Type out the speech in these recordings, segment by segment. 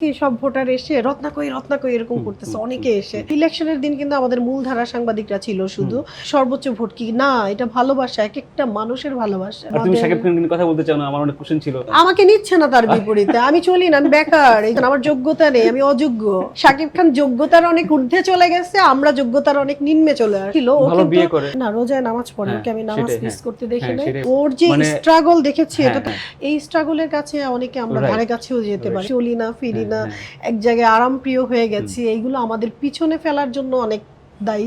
কি সব ভোটার এসে রত্না কই রত্না কই এরকম করতেছে অনেকে এসে। ইলেকশনের দিন কিন্তু আমাদের মূলধারা সাংবাদিকরা ছিল শুধু সর্বোচ্চ ভোট কি? না এটা ভালোবাসা এক একটা মানুষের ভালোবাসা। তুমি সাকিব খান কথা বলতে চাও না আমার অনেক কোশ্চেন ছিল। আমাকে নিচ্ছে না তার বিপরীতে। আমি চলি না আমি বেকার আমার যোগ্যতা নেই আমি অযোগ্য। সাকিব খান যোগ্যতার অনেক ঊর্ধ্বে চলে গেছে আমরা যোগ্যতার অনেক নিম্নে চলে আসছিল ও কিন্তু-। না রোজায় নামাজ পড়ে হ্যাঁ, ওকে আমি নামাজ মিস হ্যাঁ। করতে দেখি হ্যাঁ, নাই। ওর যে মানে- স্ট্রাগল দেখেছি এটা এই স্ট্রাগলের কাছে অনেকে আমরা. ধারে কাছেও যেতে পারি। চলি না ফিরি না। এক জায়গায় আরামপ্রিয় হয়ে গেছি এইগুলো আমাদের পিছনে ফেলার জন্য অনেক দায়ী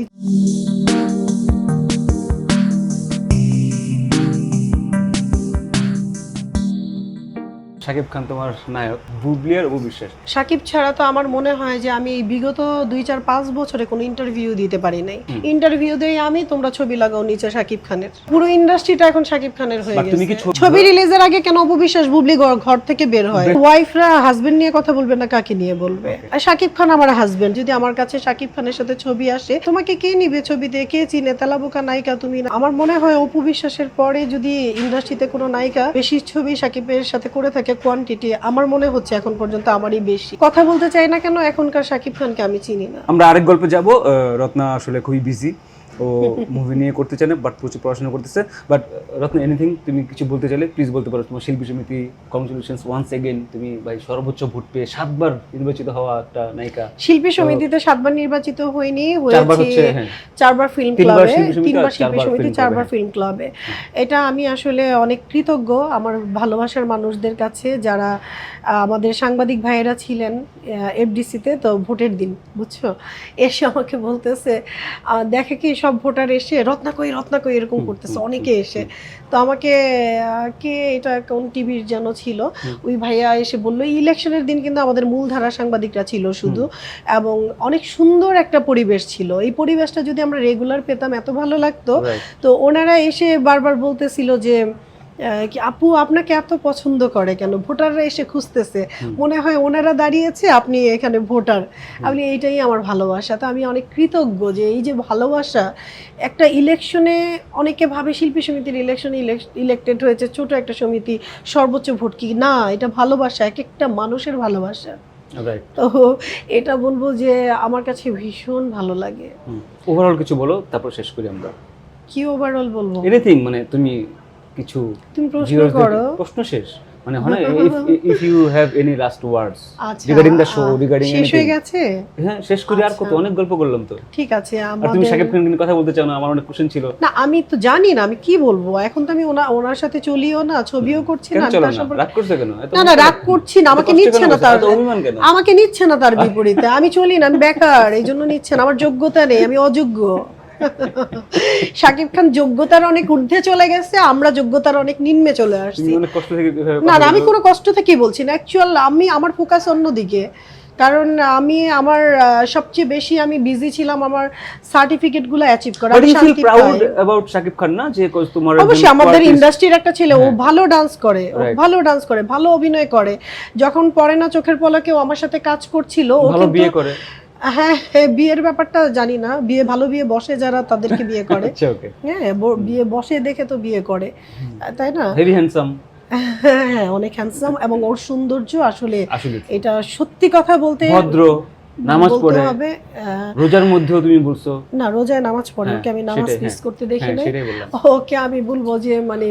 সাকিব খান তোমার নায়ক বুবলি আর বিশ্বাস সাকিব ছাড়া তো আমার মনে হয় যে আমি বিগত দুই চার পাঁচ বছরে কোনো ইন্টারভিউ দিতে পারি নাই। ইন্টারভিউ দেই আমি তোমরা ছবি লাগাও নিচে সাকিব খানের। পুরো ইন্ডাস্ট্রিটা এখন সাকিব খানের হয়ে গেছে। ছবি- ছবি রিলিজের আগে কেন অপবিশ্বাস বুবলি ঘর থেকে বের হয়? ওয়াইফরা হাজবেন্ড নিয়ে কথা বলবে না কাকে নিয়ে বলবে? আর সাকিব খান আমার হাজবেন্ড যদি আমার কাছে সাকিব খানের সাথে ছবি আসে তোমাকে কে নিবে ছবিতে কে চিনে? তেলাবোকা নায়িকা তুমি না। আমার মনে হয় অপু বিশ্বাসের পরে যদি ইন্ডাস্ট্রিতে কোনো নায়িকা বেশি ছবি সাকিবের সাথে করে থাকে কোয়ান্টিটি আমার মনে হচ্ছে এখন পর্যন্ত আমারই বেশি। কথা বলতে চাই না কেন? এখনকার সাকিব খানকে আমি চিনি না। আমরা আরেক গল্পে যাব। রত্না আসলে খুবই বিজি ও মুভি নিয়ে করতে চায় না বাট প্রচুর পড়াশোনা করতেছে। বাট রত্ন এনিথিং তুমি কিছু বলতে চাইলে প্লিজ বলতে পারো। তোমার শিল্পী সমিতি কংগ্রেচুলেশন ওয়ান্স এগেন তুমি ভাই সর্বোচ্চ ভোট পেয়ে সাতবার নির্বাচিত হওয়া একটা নায়িকা। শিল্পী সমিতিতে সাতবার নির্বাচিত হয়নি চারবার হয়েছি হ্যাঁ। চারবার ফিল্ম ক্লাবে তিনবার শিল্পী সমিতি চারবার ফিল্ম ক্লাবে এটা আমি আসলে অনেক কৃতজ্ঞ আমার ভালোবাসার মানুষদের কাছে যারা আমাদের সাংবাদিক ভাইয়েরা ছিলেন এফডিসিতে তো ভোটের দিন বুঝছ? এসে আমাকে বলতেছে দেখে কি সব ভোটার এসে রত্না কই রত্না কই? এরকম করতেছে। অনেকে এসে। তো আমাকে কে এটা কোন টিভির যেন ছিল। ওই ভাইয়া এসে বলল ইলেকশনের দিন কিন্তু আমাদের মূলধারা সাংবাদিকরা ছিল শুধু। এবং অনেক সুন্দর একটা পরিবেশ ছিল। এই পরিবেশটা যদি আমরা রেগুলার পেতাম এত ভালো লাগতো। তো ওনারা এসে বারবার বলতেছিল যে আপু আপনাকে এত পছন্দ করে কেন? ভোটাররা এসে খুঁজতেছে। মনে হয় ওনারা দাঁড়িয়েছে আপনি এখানে ভোটার। আপনি এইটাই আমার ভালোবাসা। তো আমি অনেক কৃতজ্ঞ যে এই যে ভালোবাসা একটা ইলেকশনে অনেকে ভাবে শিল্পী সমিতির ইলেকশনে ইলেক্টেড হয়েছে ছোট একটা সমিতি সর্বোচ্চ ভোট কি? না এটা ভালোবাসা এক একটা মানুষের ভালোবাসা। তো এটা বলব যে আমার কাছে ভীষণ ভালো লাগে। ওভারঅল কিছু বলো তারপর শেষ করি আমরা। কি ওভারঅল বলব? এনিথিং মানে তুমি কিছু তুমি প্রশ্ন করো। প্রশ্ন শেষ? মানে হয় if you have any last words regarding the show regarding শেষ হয়ে গেছে? হ্যাঁ শেষ করি আর কত আচ্ছা। অনেক গল্প করলাম তো। ঠিক আছে আর তুমি সাকিব খান কথা বলতে চাও না আমার অনেক কোশ্চেন ছিল। না আমি তো জানি না আমি কি বলব? এখন তো আমি ওনা ওনার সাথে চলিও না ছবিও করছি না তার সম্পর্কে রাগ করছ কেন? না না রাগ করছি না আমাকে নিচ্ছে না তার আমাকে নিচ্ছে না তার বিপরীতে আমি চলি না আমি বেকার এই জন্য নিচ্ছে না আমার যোগ্যতা নেই আমি অযোগ্য। সাকিব খান যোগ্যতার অনেক ঊর্ধ্বে চলে গেছে আমরা যোগ্যতার অনেক নিম্নে চলে আসছি। থেকে না না আমি কোনো কষ্ট থেকেই বলছি না। অ্যাকচুয়াল আমি আমার ফোকাস অন্যদিকে কারণ আমি আমার সবচেয়ে বেশি আমি বিজি ছিলাম আমার সার্টিফিকেটগুলো অ্যাচিভ করা। আমি শান্তি পাই। about শাকিব খান না? যে কজ তোমার অবশ্যই আমাদের ইন্ডাস্ট্রির একটা ছেলে ও হ্যাঁ। ভালো ডান্স করে ও ভালো ডান্স করে ভালো অভিনয় করে। যখন পরে না চোখের পলকে ও আমার সাথে কাজ করছিল ও ভালো কিন্তু- বিয়ে করে। হ্যাঁ হ্যাঁ, বিয়ের ব্যাপারটা জানি না। বিয়ে ভালো বিয়ে বসে যারা তাদেরকে বিয়ে করে। আচ্ছা হ্যাঁ বিয়ে বসে দেখে তো বিয়ে করে। তাই না? ভেরি হ্যান্ডসাম হ্যাঁ অনেক হ্যান্ডসাম এবং ওর সৌন্দর্য আসলে আসলে এটা সত্যি কথা বলতে ভদ্র। নামাজ পড়ে হবে রোজার মধ্যেও তুমি বলছো না রোজায় নামাজ পড়ে হ্যাঁ, ওকে আমি নামাজ মিস হ্যাঁ। করতে দেখি হ্যাঁ বললাম ওকে আমি বলব যে মানে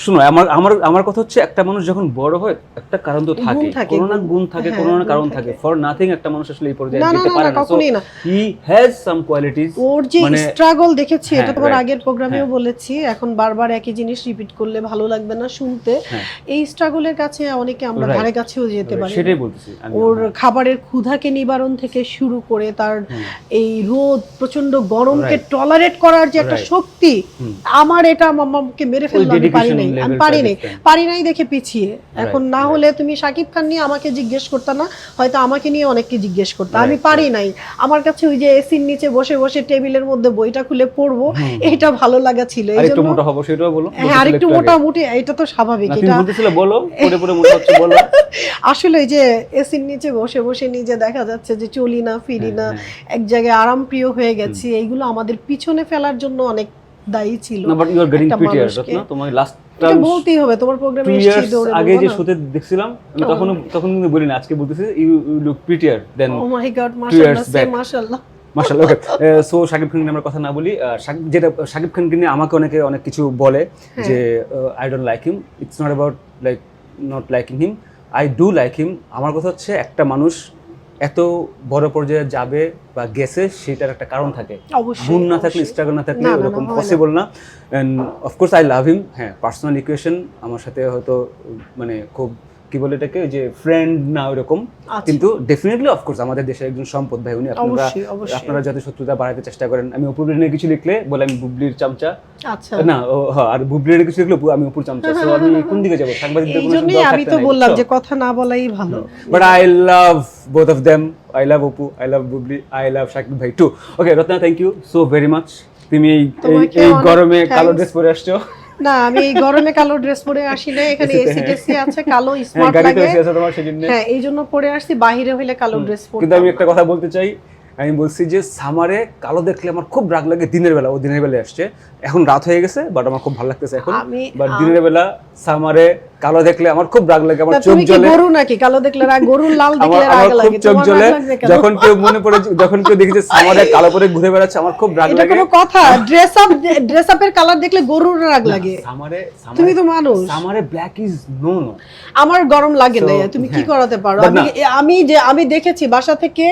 শুনো আমার আমার আমার কথা হচ্ছে একটা মানুষ যখন বড় হয় একটা কারণ তো থাকে কোনো না গুণ- থাকে কোনো না কারণ থাকে। ফর নাথিং একটা মানুষ আসলে এই পর্যায়ে না না যেতে পারে না না কখনোই না হি হ্যাজ সাম কোয়ালিটিজ ওর যে মানে- স্ট্রাগল দেখেছি এটা তোমার আগের প্রোগ্রামেও। বলেছি এখন বারবার একই জিনিস রিপিট করলে ভালো লাগবে না শুনতে। এই স্ট্রাগলের কাছে অনেকে আমরা. ধারে কাছেও যেতে পারি না। সেটাই বলতেছি ওর খাবারের ক্ষুধাকে নিবারণ থেকে শুরু করে তার এই রোদ প্রচণ্ড গরমকে টলারেট করার যে একটা শক্তি আমার এটা মাম্মাকে মেরে ফেলল আমি পারি নাই আমি পারি নাই পারি নাই দেখে পিছিয়ে। এখন না হলে তুমি সাকিব খান নিয়ে আমাকে জিজ্ঞেস করতে না হয়তো আমাকে নিয়ে অনেককে জিজ্ঞেস করতে। আমি পারি নাই। আমার কাছে ওই যে এসির নিচে বসে বসে টেবিলের মধ্যে বইটা খুলে পড়ব এটা ভালো লাগা ছিল। এই জন্য মোটা হব সেটাও বলো হ্যাঁ আরেকটু। মোটামুটি এটা তো স্বাভাবিক এটা বলো পরে পরে মোটা হচ্ছে বলো। আসলে ওই যে এসির নিচে বসে বসে নিজে দেখা যাচ্ছে যে চলি না ফিরি হ্যাঁ, না হ্যাঁ। এক জায়গায় আরাম প্রিয় হয়ে গেছি। এইগুলো আমাদের পিছনে ফেলার জন্য অনেক দায়ী ছিল। বাট ইউ আর গেটিং একটা প্রিটিয়ার তোমার লাস্ট এটা বলতেই হবে তোমার প্রোগ্রামে এসেছি দৌড়ে আগে যে শোতে দেখছিলাম আমি তখন তখন কিন্তু বলি না আজকে বলতেছি you look then oh my god মাশাআল্লাহ মাশাআল্লাহ। মাশাআল্লাহ ওকে সো শাকিব খানকে নিয়ে আমরা কথা না বলি যেটা শাকিব খানকে নিয়ে আমাকে অনেকে অনেক কিছু বলে হ্যাঁ। যে I don't like him it's not about like not liking him I do like him আমার কথা হচ্ছে একটা মানুষ এত বড় পর্যায়ে যাবে বা গেছে সেটার একটা কারণ থাকে গুণ না থাকলে। স্ট্রাগল না থাকলে ওরকম। পসিবল না অফকোর্স আই লাভ হিম হ্যাঁ পার্সোনাল ইকুয়েশন আমার সাথে হয়তো মানে খুব কি বলে এটাকে? যে ফ্রেন্ড না ওরকম আচ্ছা। কিন্তু ডেফিনেটলি অফকোর্স আমাদের দেশের একজন সম্পদ ভাই উনি আপনারা। আপনারা যাতে শত্রুতা বাড়াতে চেষ্টা করেন। আমি অপুর নিয়ে কিছু লিখলে বলে আমি বুবলির চামচা। আচ্ছা। না হ্যাঁ আর বুবলির কিছু লিখলে আমি অপুর চামচা। তো আমি কোন দিকে যাব? সাংবাদিকদের কোনো দরকার আমি তো বললাম যে কথা না বলাই ভালো। But I love both of them I love Apu I love Bubly I love Shakib ভাই too okay Ratna thank you so very much তুমি এই গরমে কালো ড্রেস পরে আসছো। না আমি এই গরমে কালো ড্রেস পরে আসি না এখানে এসি হ্যাঁ। টেসি আছে কালো হ্যাঁ স্মার্ট লাগে। তোমার সেজন্য। হ্যাঁ এই জন্য পরে আসছি বাইরে হইলে কালো ড্রেস কিন্তু আমি একটা কথা বলতে চাই আমি বলছি যে সামারে কালো দেখলে আমার খুব রাগ লাগে দিনের বেলা ও দিনের বেলায় আসছে। এখন রাত হয়ে গেছে বাট আমার খুব ভালো লাগতেছে এখন। আমি- বাট দিনের বেলা সামারে কালো দেখলে আমার খুব রাগ লাগে আমার চোখ জ্বলে। গরু নাকি? কালো দেখলে রাগ গরুর লাল দেখলে আমার রাগ খুব চোখ জ্বলে? যখন কেউ মনে পড়ে যখন কেউ দেখি যে সামারে কালো পরে ঘুরে বেড়াচ্ছে আমার খুব রাগ লাগে এটা লাগে। কোনো কথা ড্রেস আপ ড্রেস আপের কালার দেখলে গরুর রাগ লাগে। সামারে তুমি তো মানুষ। সামারে ব্ল্যাক ইজ নো নো আমার গরম লাগে না তুমি কি হ্যাঁ। করাতে পারো? আমি আমি যে আমি দেখেছি বাসা থেকে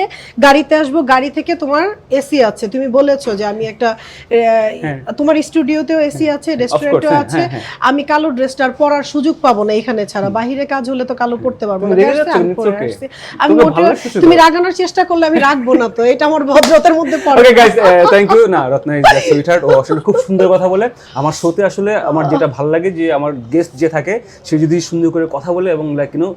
গাড়িতে আসব গাড়ি থেকে তোমার এসি আছে। তুমি বলেছ যে আমি একটা আহ, তোমার স্টুডিওতেও এসি আছে রেস্টুরেন্টেও হ্যাঁ, আছে। হ্যাঁ, হ্যাঁ। আমি কালো ড্রেসটার পরার সুযোগ পাবো না এখানে ছাড়া। বাহিরে কাজ হলে তো কালো পড়তে পারব না। আমি মোটেও? তুমি রাগানোর চেষ্টা করলে আমি রাখব না তো এটা আমার ভদ্রতার মধ্যে পড়ে। ওকে গাইস থ্যাংক ইউ না রত্না ইজ দ্য সুইটহার্ট ও আসলে খুব সুন্দর কথা বলে। আমার শোতে আসলে আমার যেটা ভালো লাগে যে আমার গেস্ট যে থাকে সে যদি সুন্দর করে কথা বলে এবং লাইক ইউ নো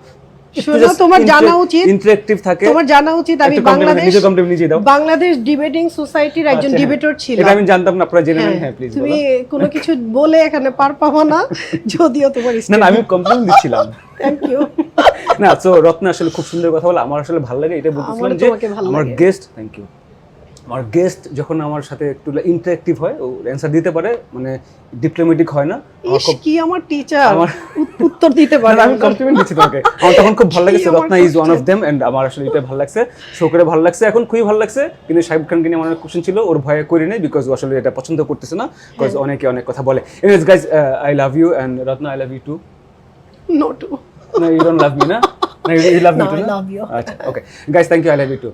শোনো, তোমার জানা উচিত- ইন্টারেক্টিভ থাকে। তোমার জানা উচিত আমি বাংলাদেশ নিজে compliment নিজে দাও। বাংলাদেশ ডিবেটিং সোসাইটির একজন আচ্ছা, ডিবেটর হ্যাঁ। ছিল এটা আমি জানতাম না আপনারা জেনে নেন। হ্যাঁ প্লিজ তুমি কোনো কিছু বলে এখানে পার পাবো না যদিও তোমার না না আমি দিছিলাম থ্যাংক ইউ না সো রত্না আসলে খুব সুন্দর কথা বলে আমার আসলে ভালো লাগে এটা বলতেছিলাম যে আমার গেস্ট থ্যাংক ইউ আমার গেস্ট যখন আমার সাথে একটু ইন্টারেক্টিভ হয় ও অ্যান্সার দিতে পারে মানে ডিপ্লোমেটিক হয় না। আমার কি আমার টিচার আমার- উত্তর দিতে পারে আমি কমপ্লিমেন্ট দিচ্ছি তোমাকে। আমার তখন খুব ভালো লাগছে Ratna is one of them and আমার আসলে এটা ভালো লাগছে শো করে ভালো লাগছে এখন খুবই ভালো লাগছে। কিন্তু শাহিব খানকে নিয়ে আমার অনেক কোশ্চেন ছিল ওর ভয়ে করি নাই বিকজ ও আসলে এটা পছন্দ করতেছে না বিকজ হ্যাঁ। অনেকে অনেক কথা বলে। Anyways guys I love you and Ratna I love you too no too না ইউ ডোন্ট লাভ মি না? না ইউ লাভ মি টু না? আচ্ছা okay guys thank you I love you too